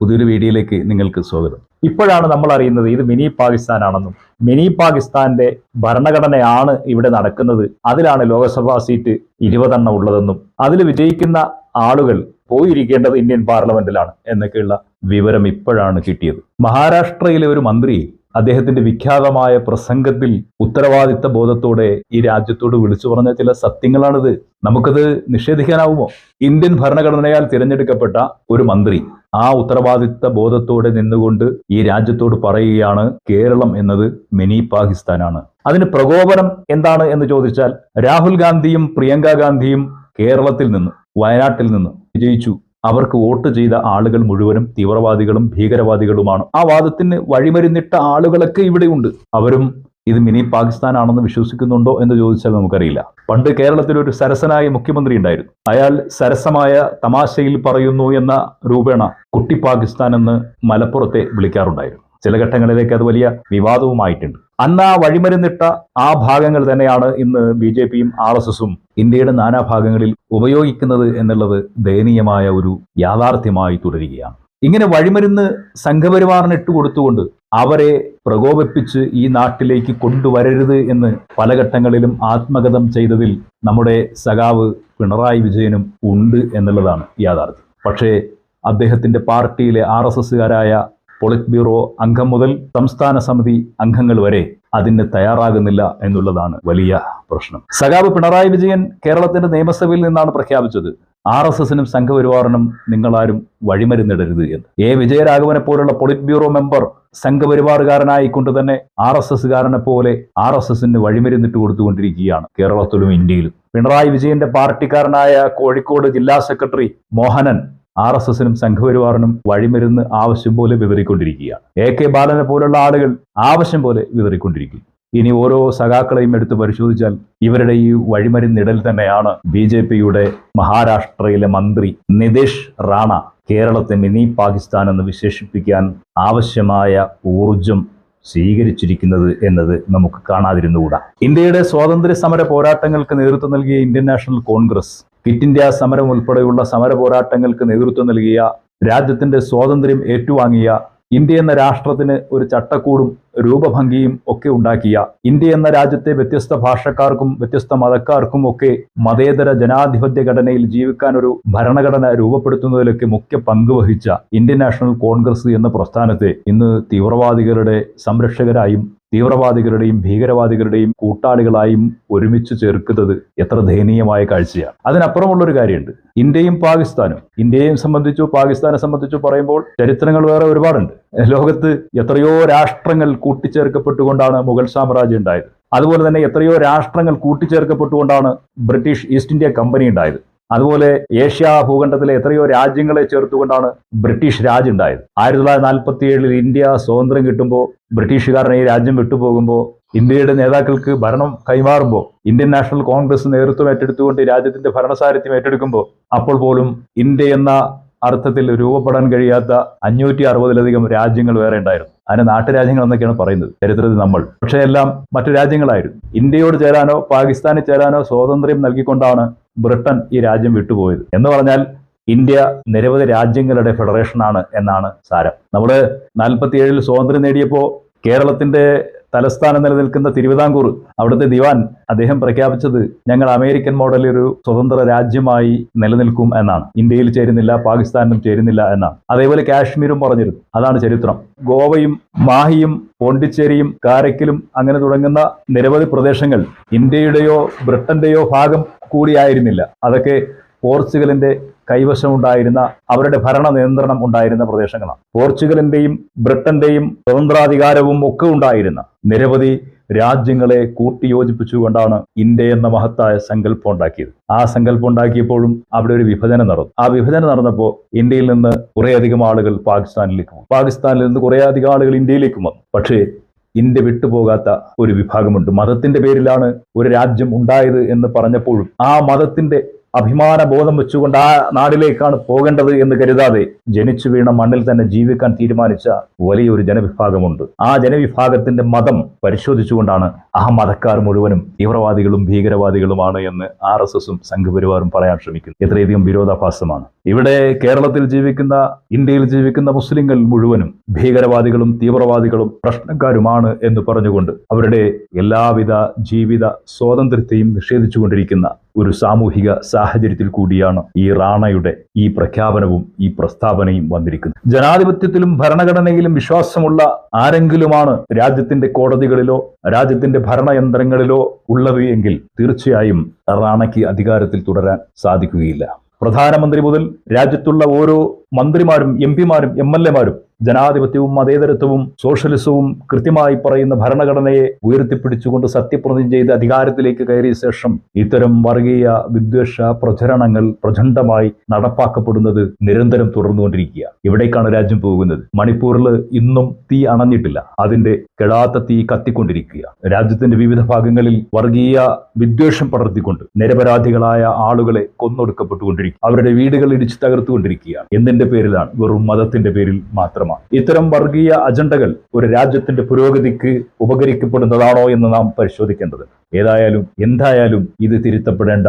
പുതിയൊരു വീഡിയോയിലേക്ക് നിങ്ങൾക്ക് സ്വാഗതം. ഇപ്പോഴാണ് നമ്മൾ അറിയുന്നത് ഇത് മിനി പാകിസ്ഥാനാണെന്നും മിനി പാകിസ്ഥാന്റെ ഭരണഘടനയാണ് ഇവിടെ നടക്കുന്നത് അതിലാണ് ലോക്സഭാ സീറ്റ് ഇരുപതെണ്ണം ഉള്ളതെന്നും അതിൽ വിജയിക്കുന്ന ആളുകൾ പോയിരിക്കേണ്ടത് ഇന്ത്യൻ പാർലമെന്റിലാണ് എന്നൊക്കെയുള്ള വിവരം ഇപ്പോഴാണ് കിട്ടിയത്. മഹാരാഷ്ട്രയിലെ ഒരു മന്ത്രി അദ്ദേഹത്തിന്റെ വിഖ്യാതമായ പ്രസംഗത്തിൽ ഉത്തരവാദിത്ത ബോധത്തോടെ ഈ രാജ്യത്തോട് വിളിച്ചു പറഞ്ഞ ചില സത്യങ്ങളാണിത്. നമുക്കത് നിഷേധിക്കാനാവുമോ? ഇന്ത്യൻ ഭരണഘടനയാൽ തിരഞ്ഞെടുക്കപ്പെട്ട ഒരു മന്ത്രി ആ ഉത്തരവാദിത്ത ബോധത്തോടെ നിന്നുകൊണ്ട് ഈ രാജ്യത്തോട് പറയുകയാണ് കേരളം എന്നത് മിനി പാകിസ്ഥാനാണ്. അതിന് പ്രകോപനം എന്താണ് എന്ന് ചോദിച്ചാൽ രാഹുൽ ഗാന്ധിയും പ്രിയങ്ക ഗാന്ധിയും കേരളത്തിൽ നിന്ന് വയനാട്ടിൽ നിന്ന് വിജയിച്ചു. അവർക്ക് വോട്ട് ചെയ്ത ആളുകൾ മുഴുവനും തീവ്രവാദികളും ഭീകരവാദികളുമാണ്. ആ വാദത്തിന് വഴിമരുന്നിട്ട ആളുകളൊക്കെ ഇവിടെയുണ്ട്. അവരും ഇത് മിനി പാകിസ്ഥാനാണെന്ന് വിശ്വസിക്കുന്നുണ്ടോ എന്ന് ചോദിച്ചാൽ നമുക്കറിയില്ല. പണ്ട് കേരളത്തിൽ ഒരു സരസനായ മുഖ്യമന്ത്രി ഉണ്ടായിരുന്നു. അയാൾ സരസമായ തമാശയിൽ പറയുന്നു എന്ന രൂപേണ കുട്ടി പാകിസ്ഥാൻ എന്ന് മലപ്പുറത്തെ വിളിക്കാറുണ്ടായിരുന്നു. ചില ഘട്ടങ്ങളിലേക്ക് അത് വലിയ വിവാദവുമായിട്ടുണ്ട്. അന്ന് ആ വഴിമരുന്നിട്ട ആ ഭാഗങ്ങൾ തന്നെയാണ് ഇന്ന് ബി ജെ പിയും ആർ എസ് എസും ഇന്ത്യയുടെ നാനാഭാഗങ്ങളിൽ ഉപയോഗിക്കുന്നത് എന്നുള്ളത് ദയനീയമായ ഒരു യാഥാർത്ഥ്യമായി തുടരുകയാണ്. ഇങ്ങനെ വഴിമരുന്ന് സംഘപരിവാറിന് ഇട്ടുകൊടുത്തുകൊണ്ട് അവരെ പ്രകോപിപ്പിച്ച് ഈ നാട്ടിലേക്ക് കൊണ്ടുവരരുത് എന്ന് പല ഘട്ടങ്ങളിലും ആത്മഗതം ചെയ്തതിൽ നമ്മുടെ സഖാവ് പിണറായി വിജയനും ഉണ്ട് എന്നുള്ളതാണ് യാഥാർത്ഥ്യം. പക്ഷേ അദ്ദേഹത്തിന്റെ പാർട്ടിയിലെ ആർ എസ് എസുകാരായ പൊളിറ്റ് ബ്യൂറോ അംഗം മുതൽ സംസ്ഥാന സമിതി അംഗങ്ങൾ വരെ അതിന് തയ്യാറാകുന്നില്ല എന്നുള്ളതാണ് വലിയ പ്രശ്നം. സഖാവ് പിണറായി വിജയൻ കേരളത്തിന്റെ നിയമസഭയിൽ നിന്നാണ് പ്രഖ്യാപിച്ചത്. ആർ എസ് എസിനും സംഘപരിവാറിനും നിങ്ങളാരും വഴിമരുന്നിടരുത് എന്ന്. എ. വിജയരാഘവനെ പോലുള്ള പൊളിറ്റ് ബ്യൂറോ മെമ്പർ സംഘപരിവാറുകാരനായിക്കൊണ്ട് തന്നെ ആർ എസ് എസുകാരനെ പോലെ ആർ എസ് എസിന് വഴിമരുന്നിട്ട് കൊടുത്തുകൊണ്ടിരിക്കുകയാണ് കേരളത്തിലും ഇന്ത്യയിലും. പിണറായി വിജയന്റെ പാർട്ടിക്കാരനായ കോഴിക്കോട് ജില്ലാ സെക്രട്ടറി മോഹനൻ ആർ എസ് എസിനും സംഘപരിവാറിനും വഴിമരുന്ന് ആവശ്യം പോലെ വിതറിക്കൊണ്ടിരിക്കുകയാണ്. എ കെ ബാലനെ പോലുള്ള ആളുകൾ ആവശ്യം പോലെ വിതറിക്കൊണ്ടിരിക്കും. ഇനി ഓരോ സഖാക്കളെയും എടുത്ത് പരിശോധിച്ചാൽ ഇവരുടെ ഈ വഴിമരുന്നിടൽ തന്നെയാണ് ബി ജെ പിയുടെ മഹാരാഷ്ട്രയിലെ മന്ത്രി നിതീഷ് റാണ കേരളത്തെ മിനി പാകിസ്ഥാൻ എന്ന് വിശേഷിപ്പിക്കാൻ ആവശ്യമായ ഊർജം സ്വീകരിച്ചിരിക്കുന്നത് എന്നത് നമുക്ക് കാണാതിരുന്നുകൂടാ. ഇന്ത്യയുടെ സ്വാതന്ത്ര്യ സമര പോരാട്ടങ്ങൾക്ക് നേതൃത്വം നൽകിയ Indian national congress quit India സമരം ഉൾപ്പെടെയുള്ള സമര പോരാട്ടങ്ങൾക്ക് നേതൃത്വം നൽകിയ രാജ്യത്തിന്റെ സ്വാതന്ത്ര്യം ഏറ്റുവാങ്ങിയ ഇന്ത്യ എന്ന രാഷ്ട്രത്തിന് ഒരു ചട്ടക്കൂടും രൂപഭംഗിയും ഒക്കെ ഉണ്ടാക്കിയ ഇന്ത്യ എന്ന രാജ്യത്തെ വ്യത്യസ്ത ഭാഷക്കാർക്കും വ്യത്യസ്ത മതക്കാർക്കും ഒക്കെ മതേതര ജനാധിപത്യ ഘടനയിൽ ജീവിക്കാൻ ഒരു ഭരണഘടന രൂപപ്പെടുത്തുന്നതിലൊക്കെ മുഖ്യ പങ്ക് വഹിച്ച ഇന്ത്യൻ നാഷണൽ കോൺഗ്രസ് എന്ന പ്രസ്ഥാനത്തെ ഇന്ന് തീവ്രവാദികളുടെ സംരക്ഷകരായും തീവ്രവാദികളുടെയും ഭീകരവാദികളുടെയും കൂട്ടാളികളായും ഒരുമിച്ച് ചേർക്കുന്നത് എത്ര ദയനീയമായ കാഴ്ചയാണ്. അതിനപ്പുറമുള്ളൊരു കാര്യമുണ്ട്. ഇന്ത്യയും പാകിസ്ഥാനും ഇന്ത്യയെ സംബന്ധിച്ചു പാകിസ്ഥാനെ സംബന്ധിച്ചു പറയുമ്പോൾ ചരിത്രങ്ങൾ വേറെ ഒരുപാടുണ്ട്. ലോകത്ത് എത്രയോ രാഷ്ട്രങ്ങൾ കൂട്ടിച്ചേർക്കപ്പെട്ടുകൊണ്ടാണ് മുഗൾ സാമ്രാജ്യം ഉണ്ടായത്. അതുപോലെ തന്നെ എത്രയോ രാഷ്ട്രങ്ങൾ കൂട്ടിച്ചേർക്കപ്പെട്ടുകൊണ്ടാണ് ബ്രിട്ടീഷ് ഈസ്റ്റ് ഇന്ത്യ കമ്പനി ഉണ്ടായത്. അതുപോലെ ഏഷ്യ ഭൂഖണ്ഡത്തിലെ എത്രയോ രാജ്യങ്ങളെ ചേർത്തുകൊണ്ടാണ് ബ്രിട്ടീഷ് രാജ് ഉണ്ടായത്. ആയിരത്തി തൊള്ളായിരത്തി നാൽപ്പത്തി ഏഴിൽ ഇന്ത്യ സ്വാതന്ത്ര്യം കിട്ടുമ്പോൾ ബ്രിട്ടീഷുകാരനെ ഈ രാജ്യം വിട്ടുപോകുമ്പോൾ ഇന്ത്യയുടെ നേതാക്കൾക്ക് ഭരണം കൈമാറുമ്പോൾ ഇന്ത്യൻ നാഷണൽ കോൺഗ്രസ് നേതൃത്വം ഏറ്റെടുത്തുകൊണ്ട് രാജ്യത്തിന്റെ ഭരണസാരഥ്യം ഏറ്റെടുക്കുമ്പോൾ അപ്പോൾ പോലും ഇന്ത്യ എന്ന അർത്ഥത്തിൽ രൂപപ്പെടാൻ കഴിയാത്ത അഞ്ഞൂറ്റി അറുപതിലധികം രാജ്യങ്ങൾ വേറെ ഉണ്ടായിരുന്നു. അതിന് നാട്ടുരാജ്യങ്ങൾ എന്നൊക്കെയാണ് പറയുന്നത്. ചരിത്രത്തിൽ നമ്മൾ. പക്ഷേ എല്ലാം മറ്റു രാജ്യങ്ങളായിരുന്നു. ഇന്ത്യയോട് ചേരാനോ പാകിസ്ഥാനിൽ ചേരാനോ സ്വാതന്ത്ര്യം നൽകിക്കൊണ്ടാണ് ബ്രിട്ടൻ ഈ രാജ്യം വിട്ടുപോയത്. എന്ന് പറഞ്ഞാൽ ഇന്ത്യ നിരവധി രാജ്യങ്ങളുടെ ഫെഡറേഷനാണ് എന്നാണ് സാരം. നമ്മൾ നാൽപ്പത്തിയേഴിൽ സ്വാതന്ത്ര്യം നേടിയപ്പോൾ കേരളത്തിന്റെ തലസ്ഥാനം നിലനിൽക്കുന്ന തിരുവിതാംകൂർ അവിടുത്തെ ദിവാൻ അദ്ദേഹം പ്രഖ്യാപിച്ചത് ഞങ്ങൾ അമേരിക്കൻ മോഡലിൽ ഒരു സ്വതന്ത്ര രാജ്യമായി നിലനിൽക്കും എന്നാണ്. ഇന്ത്യയിൽ ചേരുന്നില്ല പാകിസ്ഥാനിലും ചേരുന്നില്ല എന്നാണ്. അതേപോലെ കാശ്മീരും പറഞ്ഞിരുന്നു. അതാണ് ചരിത്രം. ഗോവയും മാഹിയും പോണ്ടിച്ചേരിയും കാരക്കലും അങ്ങനെ തുടങ്ങുന്ന നിരവധി പ്രദേശങ്ങൾ ഇന്ത്യയുടെയോ ബ്രിട്ടന്റെയോ ഭാഗം കൂടിയായിരുന്നില്ല. അതൊക്കെ പോർച്ചുഗലിന്റെ കൈവശമുണ്ടായിരുന്ന അവരുടെ ഭരണ നിയന്ത്രണം ഉണ്ടായിരുന്ന പ്രദേശങ്ങളാണ്. പോർച്ചുഗലിന്റെയും ബ്രിട്ടന്റെയും സ്വതന്ത്രാധികാരവും ഒക്കെ ഉണ്ടായിരുന്ന നിരവധി രാജ്യങ്ങളെ കൂട്ടിയോജിപ്പിച്ചുകൊണ്ടാണ് ഇന്ത്യ എന്ന മഹത്തായ സങ്കല്പം ഉണ്ടാക്കിയത്. ആ സങ്കല്പം ഉണ്ടാക്കിയപ്പോഴും അവിടെ ഒരു വിഭജനം നടന്നു. ആ വിഭജനം നടന്നപ്പോൾ ഇന്ത്യയിൽ നിന്ന് കുറേയധികം ആളുകൾ പാകിസ്ഥാനിലേക്ക് വന്നു. പാകിസ്ഥാനിൽ നിന്ന് കുറേയധികം ആളുകൾ ഇന്ത്യയിലേക്ക് വന്നു. പക്ഷേ ഇന്ത്യ വിട്ടുപോകാത്ത ഒരു വിഭാഗമുണ്ട്. മതത്തിന്റെ പേരിലാണ് ഒരു രാജ്യം ഉണ്ടായത് എന്ന് പറഞ്ഞപ്പോഴും ആ മതത്തിന്റെ അഭിമാന ബോധം വെച്ചുകൊണ്ട് ആ നാടിലേക്കാണ് പോകേണ്ടത് എന്ന് കരുതാതെ ജനിച്ചു വീണ മണ്ണിൽ തന്നെ ജീവിക്കാൻ തീരുമാനിച്ച വലിയൊരു ജനവിഭാഗമുണ്ട്. ആ ജനവിഭാഗത്തിന്റെ മതം പരിശോധിച്ചുകൊണ്ടാണ് ആ മതക്കാർ മുഴുവനും തീവ്രവാദികളും ഭീകരവാദികളുമാണ് എന്ന് ആർ എസ് എസും സംഘപരിവാറും പറയാൻ ശ്രമിക്കുന്നു എത്രയധികം വിരോധാഭാസമാണ്. ഇവിടെ കേരളത്തിൽ ജീവിക്കുന്ന ഇന്ത്യയിൽ ജീവിക്കുന്ന മുസ്ലിങ്ങൾ മുഴുവനും ഭീകരവാദികളും തീവ്രവാദികളും പ്രശ്നക്കാരുമാണ് എന്ന് പറഞ്ഞുകൊണ്ട് അവരുടെ എല്ലാവിധ ജീവിത സ്വാതന്ത്ര്യത്തെയും നിഷേധിച്ചുകൊണ്ടിരിക്കുന്ന ഒരു സാമൂഹിക സാഹചര്യത്തിൽ കൂടിയാണ് ഈ റാണയുടെ ഈ പ്രഖ്യാപനവും ഈ പ്രസ്താവനയും വന്നിരിക്കുന്നത്. ജനാധിപത്യത്തിലും ഭരണഘടനയിലും വിശ്വാസമുള്ള ആരെങ്കിലുമാണ് രാജ്യത്തിന്റെ കോടതികളിലോ രാജ്യത്തിന്റെ ഭരണയന്ത്രങ്ങളിലോ ഉള്ളത് എങ്കിൽ തീർച്ചയായും റാണയ്ക്ക് അധികാരത്തിൽ തുടരാൻ സാധിക്കുകയില്ല. പ്രധാനമന്ത്രി മുതൽ രാജ്യത്തുള്ള ഓരോ മന്ത്രിമാരും എം പിമാരും എം എൽ എമാരും ജനാധിപത്യവും മതേതരത്വവും സോഷ്യലിസവും കൃത്യമായി പറയുന്ന ഭരണഘടനയെ ഉയർത്തിപ്പിടിച്ചുകൊണ്ട് സത്യപ്രതിജ്ഞ ചെയ്ത് അധികാരത്തിലേക്ക് കയറിയ ശേഷം ഇത്തരം വർഗീയ വിദ്വേഷ പ്രചരണങ്ങൾ പ്രചണ്ഡമായി നടപ്പാക്കപ്പെടുന്നത് നിരന്തരം തുടർന്നുകൊണ്ടിരിക്കുക. ഇവിടേക്കാണ് രാജ്യം പോകുന്നത്. മണിപ്പൂരിൽ ഇന്നും തീ അണഞ്ഞിട്ടില്ല. അതിന്റെ കെടാത്ത തീ കത്തിക്കൊണ്ടിരിക്കുക. രാജ്യത്തിന്റെ വിവിധ ഭാഗങ്ങളിൽ വർഗീയ വിദ്വേഷം പടർത്തിക്കൊണ്ട് നിരപരാധികളായ ആളുകളെ കൊന്നൊടുക്കപ്പെട്ടുകൊണ്ടിരിക്കുക. അവരുടെ വീടുകൾ ഇടിച്ചു തകർത്തുകൊണ്ടിരിക്കുകയാണ്. എന്തിന്റെ പേരിലാണ് വെറും മതത്തിന്റെ പേരിൽ മാത്രമാണ്. ഇത്തരം വർഗീയ അജണ്ടകൾ ഒരു രാജ്യത്തിന്റെ പുരോഗതിക്ക് ഉപകരിക്കപ്പെടുന്നതാണോ എന്ന് നാം പരിശോധിക്കേണ്ടത്. ഏതായാലും എന്തായാലും ഇത് തിരുത്തപ്പെടേണ്ട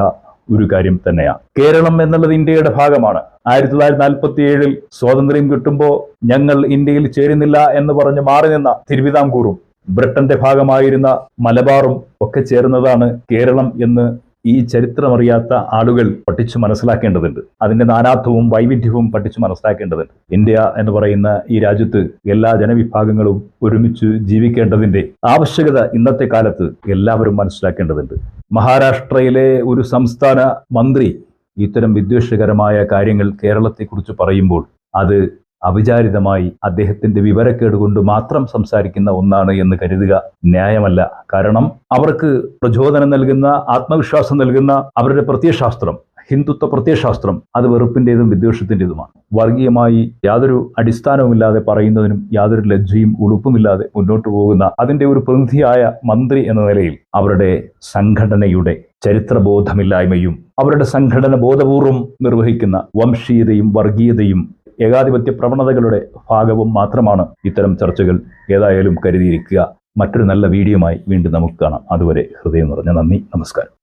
ഒരു കാര്യം തന്നെയാണ്. കേരളം എന്നുള്ളത് ഇന്ത്യയുടെ ഭാഗമാണ്. ആയിരത്തി തൊള്ളായിരത്തി നാൽപ്പത്തി ഏഴിൽ സ്വാതന്ത്ര്യം കിട്ടുമ്പോൾ ഞങ്ങൾ ഇന്ത്യയിൽ ചേരുന്നില്ല എന്ന് പറഞ്ഞ് മാറി നിന്ന തിരുവിതാംകൂറും ബ്രിട്ടന്റെ ഭാഗമായിരുന്ന മലബാറും ഒക്കെ ചേർന്നതാണ് കേരളം എന്ന് ഈ ചരിത്രമറിയാത്ത ആളുകൾ പഠിച്ചു മനസ്സിലാക്കേണ്ടതുണ്ട്. അതിന്റെ നാനാത്വവും വൈവിധ്യവും പഠിച്ചു മനസ്സിലാക്കേണ്ടതുണ്ട്. ഇന്ത്യ എന്ന് പറയുന്ന ഈ രാജ്യത്ത് എല്ലാ ജനവിഭാഗങ്ങളും ഒരുമിച്ച് ജീവിക്കേണ്ടതിന്റെ ആവശ്യകത ഇന്നത്തെ കാലത്ത് എല്ലാവരും മനസ്സിലാക്കേണ്ടതുണ്ട്. മഹാരാഷ്ട്രയിലെ ഒരു സംസ്ഥാന മന്ത്രി ഇത്തരം വിദ്വേഷകരമായ കാര്യങ്ങൾ കേരളത്തെക്കുറിച്ച് പറയുമ്പോൾ അത് അവിചാരിതമായി അദ്ദേഹത്തിന്റെ വിവരക്കേട് കൊണ്ട് മാത്രം സംസാരിക്കുന്ന ഒന്നാണ് എന്ന് കരുതുക. ന്യായമല്ല. കാരണം അവർക്ക് പ്രചോദനം നൽകുന്ന ആത്മവിശ്വാസം നൽകുന്ന അവരുടെ പ്രത്യയശാസ്ത്രം ഹിന്ദുത്വ പ്രത്യയശാസ്ത്രം അത് വെറുപ്പിന്റേതും വിദ്വേഷത്തിന്റെതുമാണ് വർഗീയമായി യാതൊരു അടിസ്ഥാനവുമില്ലാതെ പറയുന്നതിനും യാതൊരു ലജ്ജയും ഉളുപ്പുമില്ലാതെ മുന്നോട്ട് പോകുന്ന അതിന്റെ ഒരു പ്രതിനിധിയായ മന്ത്രി എന്ന നിലയിൽ അവരുടെ സംഘടനയുടെ ചരിത്രബോധമില്ലായ്മയും അവരുടെ സംഘടന ബോധപൂർവം നിർവഹിക്കുന്ന വംശീയതയും വർഗീയതയും ഏകാധിപത്യ പ്രവണതകളുടെ ഭാഗവും മാത്രമാണ് ഇത്തരം ചർച്ചകൾ ഏതായാലും കരുതിയിരിക്കുക. മറ്റൊരു നല്ല വീഡിയോയുമായി വീണ്ടും നമുക്ക് കാണാം. അതുവരെ ഹൃദയം നിറഞ്ഞ നന്ദി. നമസ്കാരം.